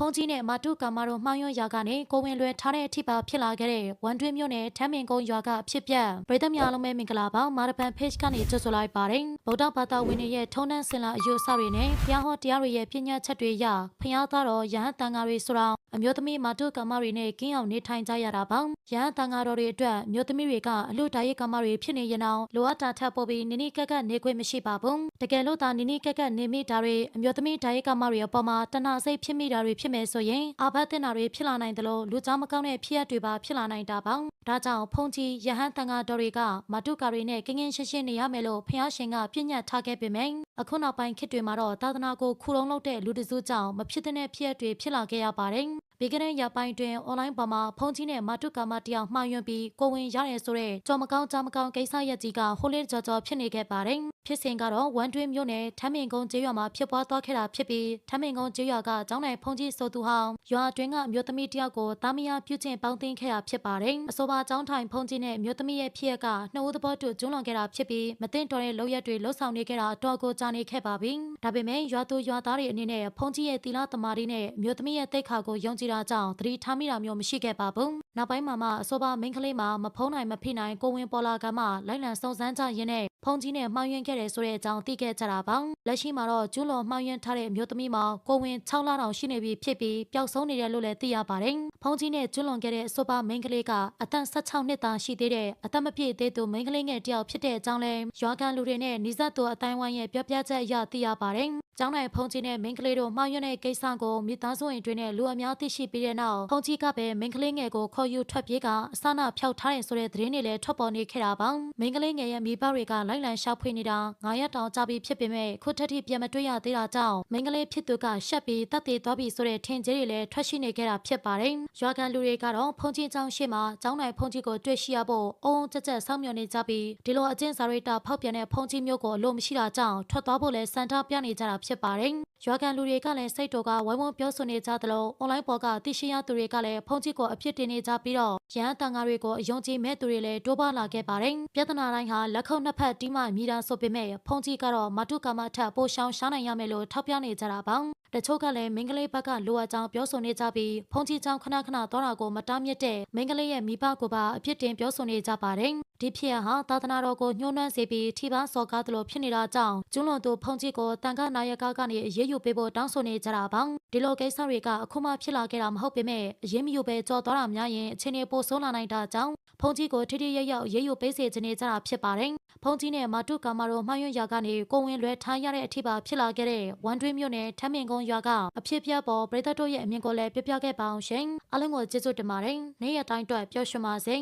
ဖုန်ကြီးနဲ့မာတုကာမတို့မှောင်ရွံ့ရာကနေကိုဝင်လွယ်ထားတဲ့အထိပါဖြစ်လာခဲ့တဲ့ဝန်တွင်းမြို့နယ်ထမ်းမင်ကုန်းရွာကအဖြစ်ပြက်ပြည်သူများလုံးပဲမင်္ဂလာပါမာရပန် page ကနေကြိုဆိုလိုက်ပါတယ်ဗုဒ္ဓဘာသာဝင်တွေရဲ့ထုံးတမ်းစင်လာအယူအဆတွေနဲ့ဘုရားဟောတရားတွေရဲ့ပညာချက်တွေအရဖျားသားတော်ယဟန်တန်ဃာတွေဆိုတော့အမျိုးသမီးမာတုကာမတွေနဲ့ကင်းအောင်နေထိုင်ကြရတာပါယဟန်တန်ဃာတော်တွေအတွက်အမျိုးသမီးတွေကအလို့ဓာတ်ရိတ်ကာမတွေဖြစ်နေရင်တော့လိုအပ်တာထပ်ပို့ပြီးနိနိကက်ကက်နေခွင့်မရှိပါဘူးတကယ်လို့သာနိနိကက်ကက်နေမိတာတွေအမျိုးသမီးဓာတ်ရိတ်ကာမတွေအပေါ်မှာတဏှာစိတ်ဖြစ်မိတာတွေဖြစ်မယ်ဆိုရင်အာဘတ်တင်တာတွေဖြစ်လာနိုင်တယ်လို့လူကြားမကောင်းတဲ့ဖြစ်ရပ်တွေပါဖြစ်လာနိုင်တာပါဒါကြောင့်ဖုန်ကြီးယဟန်တန်ဃာတော်တွေကမာတုကာတွေနဲ့ကင်းကင်းရှင်းရှင်းနေရမယ်လို့ဖျားရှင်ကပြညတ်ထားခဲ့ပေမယ့်အခုနောက်ပိုင်းခေတ်တွေမှာတော့သာသနာကိုခူလုံးလုပ်တဲ့လူတစုကြောင့်မဖြစ်တဲ့ဖြစ်ရပ်တွေဖြစ်လာခဲ့ရပါတယ်။ ပြီးခဲ့တဲ့ရက်ပိုင်းတွင်အွန်လိုင်းပေါ်မှာဖုန်ကြီးနဲ့မာတုကာမတယောက်မှားယွင်းပြီးကိုဝင်ရတယ်ဆိုတဲ့ကြော်မကောင်းကြားမကောင်းကိစ္စရက်ကြီးကဟိုလေးကြော်ကြော်ဖြစ်နေခဲ့ပါတယ်။ဖြစ်စဉ်ကတော့ဝန်တွင်းမြို့နယ်ထမ်းမင်ကုန်းကျေးရွာမှာဖြစ်ပွားသွားခဲ့တာဖြစ်ပြီးထမ်းမင်ကုန်းကျေးရွာကကျောင်းနိုင်ဖုန်ကြီးဆိုသူဟောင်းရွာအတွင်းကအမျိုးသမီးတယောက်ကိုတာမယာပြုကျင့်ပေါင်းသိမ်းခဲ့တာဖြစ်ပါတယ်။အဆိုပါကျောင်းထိုင်ဖုန်ကြီးနဲ့အမျိုးသမီးရဲ့ဖြစ်ရက်ကနှစ်ဦးသဘောတူကျွလွန်ခဲ့တာဖြစ်ပြီးမသိတော်တဲ့လုပ်ရက်တွေလှုပ်ဆောင်နေခဲ့တာအတော်ကိုကြာနေခဲ့ပါပြီ။ဒါပေမဲ့ရွာသူရွာသားတွေအနေနဲ့ဖုန်ကြီးရဲ့တီလာသမားတွေနဲ့အမျိုးသမီးရဲ့တိတ်ခါကိုယုံကြည်တာကြောင့်သတိထားမိတာမျိုးမရှိခဲ့ပါဘူး။နောက်ပိုင်းမှာမှအဆိုပါမိန်းကလေးမှာမဖုံးနိုင်မဖိနိုင်ကိုဝင်ပေါ်လာကမှလိုက်လံစုံစမ်းကြရင်းနဲ့ဖုန်ကြီးနဲ့မှောင်ယွင်းခဲ့တယ်ဆိုတဲ့အကြောင်းသိခဲ့ကြတာပါလက်ရှိမှာတော့ကျူးလွန်မှောင်ယွင်းထားတဲ့အမျိုးသမီးမှာကိုဝင်6လတောင်ရှိနေပြီဖြစ်ပြီးပျောက်ဆုံးနေတယ်လို့လည်းသိရပါတယ်ဖုန်ကြီးနဲ့ကျူးလွန်ခဲ့တဲ့အဆိုပါမိန်းကလေးကအသက်16နှစ်သားရှိသေးတဲ့အသက်မပြည့်သေးသူမိန်းကလေးငယ်တယောက်ဖြစ်တဲ့အကြောင်းလဲရွာကန်လူတွေနဲ့နှိစက်သူအတိုင်းဝိုင်းရဲ့ပြောပြချက်အရသိရပါတယ်ကျောင်းနိုင်ဖုန်ကြီးနဲ့မိန်းကလေးတို့မှားယွင်းတဲ့ကိစ္စကိုမိသားစုဝင်တွေနဲ့လူအများသိရှိပြီးတဲ့နောက်ဖုန်ကြီးကပဲမိန်းကလေးငယ်ကိုခေါ်ယူထွက်ပြေးကအစနာဖျောက်ထားတယ်ဆိုတဲ့သတင်းတွေလည်းထွက်ပေါ်နေခဲ့တာပါမိန်းကလေးငယ်ရဲ့မိဘတွေကလိုက်လံရှာဖွေနေတာ9ရက်တောင်ကြာပြီဖြစ်ပေမဲ့ခုထက်ထိပြန်မတွေ့ရသေးတာကြောင့်မိန်းကလေးဖြစ်သူကရှက်ပြီးတပ်သေးသွားပြီဆိုတဲ့ထင်ကြေးတွေလည်းထွက်ရှိနေခဲ့တာဖြစ်ပါတယ်ရွာကန်လူတွေကတော့ဖုန်ကြီးကျောင်းရှိမှာကျောင်းနိုင်ဖုန်ကြီးကိုတွေ့ရှိရဖို့အုံကြက်ကြက်စောင့်မျှော်နေကြပြီးဒီလိုအကျင့်စာရိတ္တဖောက်ပြန်တဲ့ဖုန်ကြီးမျိုးကိုအလို့မရှိတာကြောင့်ထွက်သွားဖို့လည်းစံထားပြနေကြတာဖြစ်ပါတယ် ရွာကန်လူတွေကလည်းစိတ်တော်ကဝိုင်းဝန်းပြောဆိုနေကြသလိုအွန်လိုင်းပေါ်ကသိရှိရသူတွေကလည်းဖုန်ကြီးကိုအဖြစ်တင်နေကြပြီးတော့ရဟန်းတန်ဃာတွေကိုအယုံကြည်မဲ့သူတွေလည်းတိုးပါလာခဲ့ပါတယ်ပြဿနာတိုင်းဟာလက်ခုပ်နှစ်ဖက်တီးမှမြည်တာဆိုပေမဲ့ဖုန်ကြီးကတော့မတုကာမထက်ပိုရှောင်ရှားနိုင်ရမယ်လို့ထောက်ပြနေကြတာပါတချို့ကလည်းမင်္ဂလိဘက်ကလိုအပ်ကြောင်းပြောဆိုနေကြပြီးဖုန်ကြီးချောင်းခဏခဏသွားတာကိုမတားမြစ်တဲ့မင်္ဂလိရဲ့မိဘကိုပါအပြစ်တင်ပြောဆိုနေကြပါတယ် ဒီဖြစ်ရဟာသာသနာတော်ကိုညှိုးနှွမ်းစေပြီးထိပါစော်ကားသလိုဖြစ်နေတာကြောင့်ကျွလွန်သူဖုန်ကြီးကိုတန်ခါနာယကကနေအရေးယူပေးဖို့တောင်းဆိုနေကြတာပါဒီလိုကိစ္စတွေကအခုမှဖြစ်လာခဲ့တာမဟုတ်ပေမဲ့အရေးမယူပဲကြော်သွားတာများရင်အချိန်တွေပိုဆိုးလာနိုင်တာကြောင့်ဖုန်ကြီးကိုထိထိရရအရေးယူပေးစေချင်နေကြတာဖြစ်ပါတယ်ဖုန်ကြီးနဲ့မာတုကာမတို့မှွှယွန်းရာကနေကိုဝင်လွဲထားရတဲ့အထိပါဖြစ်လာခဲ့တဲ့ဝန်တွင်းမြို့နယ်ထမ်းမင်ကုန်းရွာကအဖြစ်ပြက်ပေါ်ပြည်သက်တို့ရဲ့အမြင်ကိုလည်းပြပြခဲ့ပါအောင်ရှင်အားလုံးကိုကျေးဇူးတင်ပါတယ်နေ့ရက်တိုင်းအတွက်ပျော်ရွှင်ပါစေ